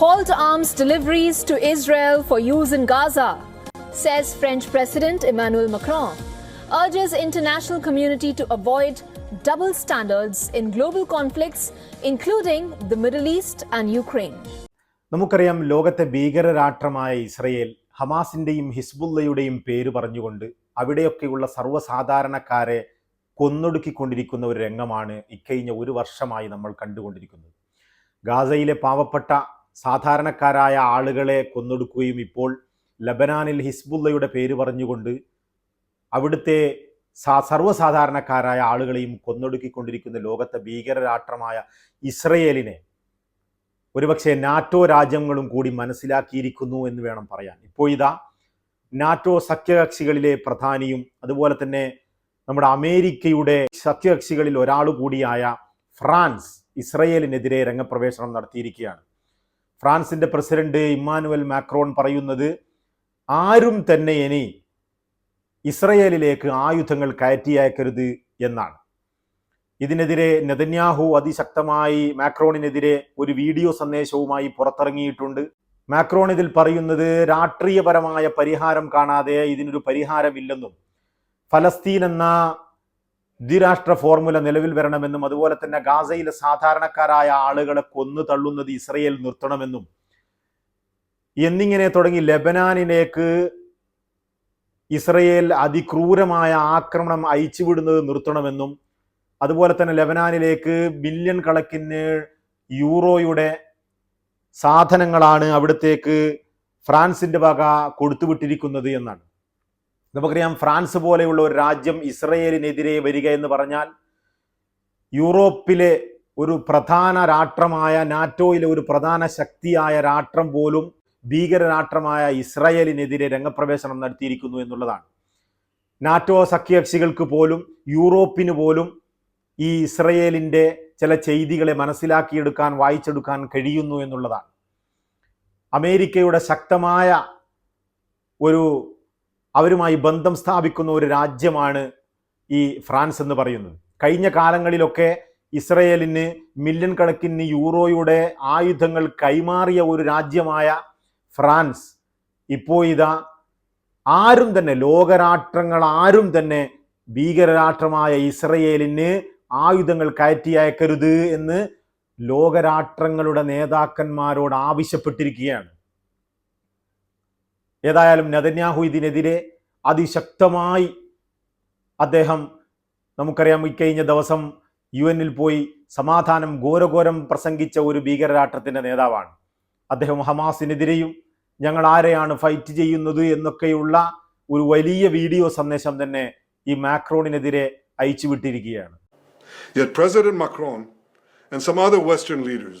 halt arms deliveries to Israel for use in Gaza, says French President Emmanuel Macron. Urges international community to avoid double standards in global conflicts, including the Middle East and Ukraine. നമുക്കറിയാം ലോകത്തെ ഭീകരരാഷ്ട്രമായ Israel ഹമാസിന്റെയും ഹിസ്ബുള്ളയുടെയും പേര് പറഞ്ഞുകൊണ്ട് അവിടെയൊക്കെയുള്ള സർവസാധാരണക്കാരെ കൊന്നൊടുക്കിക്കൊണ്ടിരിക്കുന്ന ഒരു രംഗമാണ് ഇക്കഴിഞ്ഞ ഒരു വർഷമായി നമ്മൾ കണ്ടുകൊണ്ടിരിക്കുന്നത് ഗാസയിലെ പാവപ്പെട്ട സാധാരണക്കാരായ ആളുകളെ കൊന്നൊടുക്കുകയും ഇപ്പോൾ ലബനാനിൽ ഹിസ്ബുല്ലയുടെ പേര് പറഞ്ഞുകൊണ്ട് അവിടുത്തെ സർവസാധാരണക്കാരായ ആളുകളെയും കൊന്നൊടുക്കിക്കൊണ്ടിരിക്കുന്ന ലോകത്തെ ഭീകരരാഷ്ട്രമായ ഇസ്രയേലിനെ ഒരുപക്ഷെ നാറ്റോ രാജ്യങ്ങളും കൂടി മനസ്സിലാക്കിയിരിക്കുന്നു എന്ന് വേണം പറയാൻ. ഇപ്പോൾ ഇതാ നാറ്റോ സഖ്യകക്ഷികളിലെ പ്രധാനിയും അതുപോലെ തന്നെ നമ്മുടെ അമേരിക്കയുടെ സഖ്യകക്ഷികളിൽ ഒരാൾ കൂടിയായ ഫ്രാൻസ് ഇസ്രയേലിനെതിരെ രംഗപ്രവേശനം നടത്തിയിരിക്കുകയാണ്. ഫ്രാൻസിന്റെ പ്രസിഡന്റ് ഇമ്മാനുവൽ മാക്രോൺ പറയുന്നത് ആരും തന്നെ ഇനി ഇസ്രയേലിലേക്ക് ആയുധങ്ങൾ കയറ്റി അയക്കരുത് എന്നാണ്. ഇതിനെതിരെ നെതന്യാഹു അതിശക്തമായി മാക്രോണിനെതിരെ ഒരു വീഡിയോ സന്ദേശവുമായി പുറത്തിറങ്ങിയിട്ടുണ്ട്. മാക്രോൺ ഇതിൽ പറയുന്നത് രാഷ്ട്രീയപരമായ പരിഹാരം കാണാതെ ഇതിനൊരു പരിഹാരമില്ലെന്നും ഫലസ്തീൻ എന്ന ദ്വിരാഷ്ട്ര ഫോർമുല നിലവിൽ വരണമെന്നും അതുപോലെ തന്നെ ഗാസയിലെ സാധാരണക്കാരായ ആളുകളെ കൊന്നു തള്ളുന്നത് ഇസ്രയേൽ നിർത്തണമെന്നും. എന്നിങ്ങനെ തുടങ്ങി ലെബനാനിലേക്ക് ഇസ്രയേൽ അതിക്രൂരമായ ആക്രമണം അയച്ചുവിടുന്നത് നിർത്തണമെന്നും അതുപോലെ തന്നെ ലെബനാനിലേക്ക് ബില്യൺ കണക്കിന് യൂറോയുടെ സാധനങ്ങളാണ് അവിടത്തേക്ക് ഫ്രാൻസിന്റെ വക കൊടുത്തുവിട്ടിരിക്കുന്നത് എന്നാണ്. നമുക്കറിയാം ഫ്രാൻസ് പോലെയുള്ള ഒരു രാജ്യം ഇസ്രയേലിനെതിരെ വരിക എന്ന് പറഞ്ഞാൽ യൂറോപ്പിലെ ഒരു പ്രധാന രാഷ്ട്രമായ നാറ്റോയിലെ ഒരു പ്രധാന ശക്തിയായ രാഷ്ട്രം പോലും ഭീകരരാഷ്ട്രമായ ഇസ്രയേലിനെതിരെ രംഗപ്രവേശനം നടത്തിയിരിക്കുന്നു എന്നുള്ളതാണ്. നാറ്റോ സഖ്യകക്ഷികൾക്ക് പോലും യൂറോപ്പിന് പോലും ഈ ഇസ്രയേലിന്റെ ചില ചെയ്തികളെ മനസ്സിലാക്കിയെടുക്കാൻ വായിച്ചെടുക്കാൻ കഴിയുന്നു എന്നുള്ളതാണ്. അമേരിക്കയുടെ ശക്തമായ ഒരു അവരുമായി ബന്ധം സ്ഥാപിക്കുന്ന ഒരു രാജ്യമാണ് ഈ ഫ്രാൻസ് എന്ന് പറയുന്നത്. കഴിഞ്ഞ കാലങ്ങളിലൊക്കെ ഇസ്രയേലിന് മില്യൺ കണക്കിന് യൂറോയുടെ ആയുധങ്ങൾ കൈമാറിയ ഒരു രാജ്യമായ ഫ്രാൻസ് ഇപ്പോൾ ഇതാ ആരും തന്നെ ലോകരാഷ്ട്രങ്ങൾ ആരും തന്നെ ഭീകരരാഷ്ട്രമായ ഇസ്രയേലിന് ആയുധങ്ങൾ കയറ്റി അയക്കരുത് എന്ന് ലോകരാഷ്ട്രങ്ങളുടെ നേതാക്കന്മാരോട് ആവശ്യപ്പെട്ടിരിക്കുകയാണ്. ഏതായാലും നദന്യാഹു ഇതിനെതിരെ അതിശക്തമായി അദ്ദേഹം നമുക്കറിയാം ഇക്കഴിഞ്ഞ ദിവസം യു എന്നിൽ പോയി സമാധാനം ഘോരഘോരം പ്രസംഗിച്ച ഒരു ഭീകരരാഷ്ട്രത്തിന്റെ നേതാവാണ് അദ്ദേഹം ഹമാസിനെതിരെയും ഞങ്ങൾ ആരെയാണ് ഫൈറ്റ് ചെയ്യുന്നത് എന്നൊക്കെയുള്ള ഒരു വലിയ വീഡിയോ സന്ദേശം തന്നെ ഈ മാക്രോണിനെതിരെ അയച്ചുവിട്ടിരിക്കുകയാണ് Yet President Macron and some other Western leaders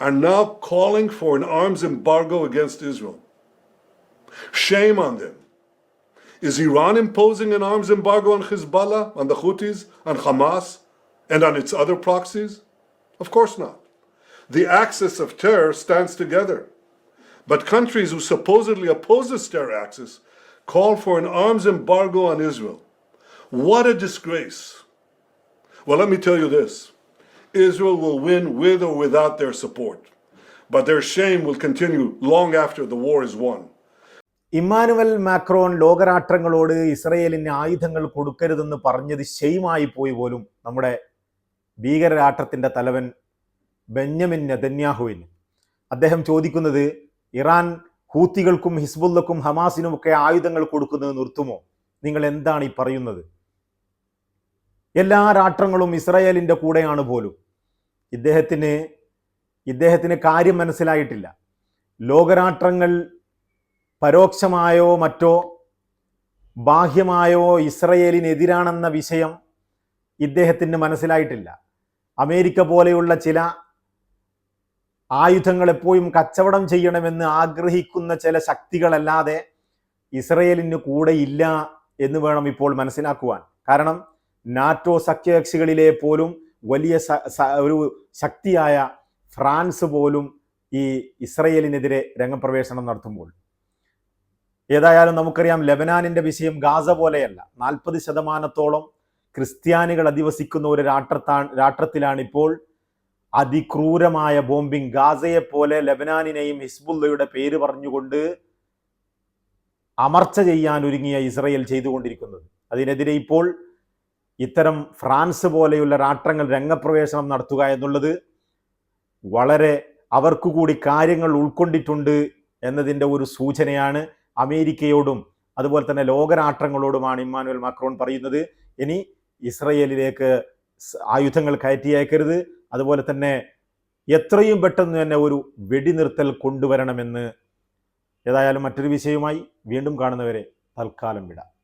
are now calling for an arms embargo against Israel. Shame on them. Is Iran imposing an arms embargo on Hezbollah, on the Houthis, on Hamas, and on its other proxies? Of course not. The axis of terror stands together. But countries who supposedly oppose this terror axis call for an arms embargo on Israel. What a disgrace. Well, let me tell you this Israel will win with or without their support, but their shame will continue long after the war is won. Emmanuel Macron ലോകരാഷ്ട്രങ്ങളോട് ഇസ്രയേലിന് ആയുധങ്ങൾ കൊടുക്കരുതെന്ന് പറഞ്ഞത് ഷെയ്മായി പോയി പോലും നമ്മുടെ ഭീകരരാഷ്ട്രത്തിന്റെ തലവൻ ബെന്യമിൻ നെതന്യാഹുവിന്. അദ്ദേഹം ചോദിക്കുന്നത് Iran ഹൂത്തികൾക്കും ഹിസ്ബുല്ലക്കും ഹമാസിനുമൊക്കെ ആയുധങ്ങൾ കൊടുക്കുന്നത് നിർത്തുമോ? നിങ്ങൾ എന്താണ് ഈ പറയുന്നത്? എല്ലാ രാഷ്ട്രങ്ങളും ഇസ്രയേലിന്റെ കൂടെയാണ് പോലും. ഇദ്ദേഹത്തിന് ഇദ്ദേഹത്തിന് കാര്യം മനസ്സിലായിട്ടില്ല. ലോകരാഷ്ട്രങ്ങൾ പരോക്ഷമായോ മറ്റോ ബാഹ്യമായോ ഇസ്രയേലിനെതിരാണെന്ന വിഷയം ഇദ്ദേഹത്തിന് മനസ്സിലായിട്ടില്ല. അമേരിക്ക പോലെയുള്ള ചില ആയുധങ്ങൾ എപ്പോഴും കച്ചവടം ചെയ്യണമെന്ന് ആഗ്രഹിക്കുന്ന ചില ശക്തികളല്ലാതെ ഇസ്രയേലിന് കൂടെ ഇല്ല എന്ന് വേണം ഇപ്പോൾ മനസ്സിലാക്കുവാൻ. കാരണം നാറ്റോ സഖ്യകക്ഷികളിലെ പോലും വലിയ ഒരു ശക്തിയായ ഫ്രാൻസ് പോലും ഈ ഇസ്രയേലിനെതിരെ രംഗപ്രവേശനം നടത്തുമ്പോൾ ഏതായാലും നമുക്കറിയാം ലെബനാനിന്റെ വിഷയം ഗാസ പോലെയല്ല. നാൽപ്പത് ശതമാനത്തോളം ക്രിസ്ത്യാനികൾ അധിവസിക്കുന്ന ഒരു രാഷ്ട്രത്താ രാഷ്ട്രത്തിലാണ് ഇപ്പോൾ അതിക്രൂരമായ ബോംബിംഗ്. ഗാസയെ പോലെ ലബനാനിനെയും ഹിസ്ബുല്ലയുടെ പേര് പറഞ്ഞുകൊണ്ട് അമർച്ച ചെയ്യാൻ ഒരുങ്ങിയ ഇസ്രയേൽ ചെയ്തുകൊണ്ടിരിക്കുന്നത്. അതിനെതിരെ ഇപ്പോൾ ഇത്തരം ഫ്രാൻസ് പോലെയുള്ള രാഷ്ട്രങ്ങൾ രംഗപ്രവേശനം നടത്തുക എന്നുള്ളത് വളരെ അവർക്കു കൂടി കാര്യങ്ങൾ ഉൾക്കൊണ്ടിട്ടുണ്ട് എന്നതിന്റെ ഒരു സൂചനയാണ്. അമേരിക്കയോടും അതുപോലെ തന്നെ ലോകരാഷ്ട്രങ്ങളോടുമാണ് ഇമ്മാനുവൽ മാക്രോൺ പറയുന്നത്. ഇനി ഇസ്രയേലിലേക്ക് ആയുധങ്ങൾ കയറ്റി അയക്കരുത്. അതുപോലെ തന്നെ എത്രയും പെട്ടെന്ന് തന്നെ ഒരു വെടിനിർത്തൽ കൊണ്ടുവരണമെന്ന് ഏതായാലും മറ്റൊരു വിഷയവുമായി വീണ്ടും കാണുന്നവരെ തൽക്കാലം വിടാം.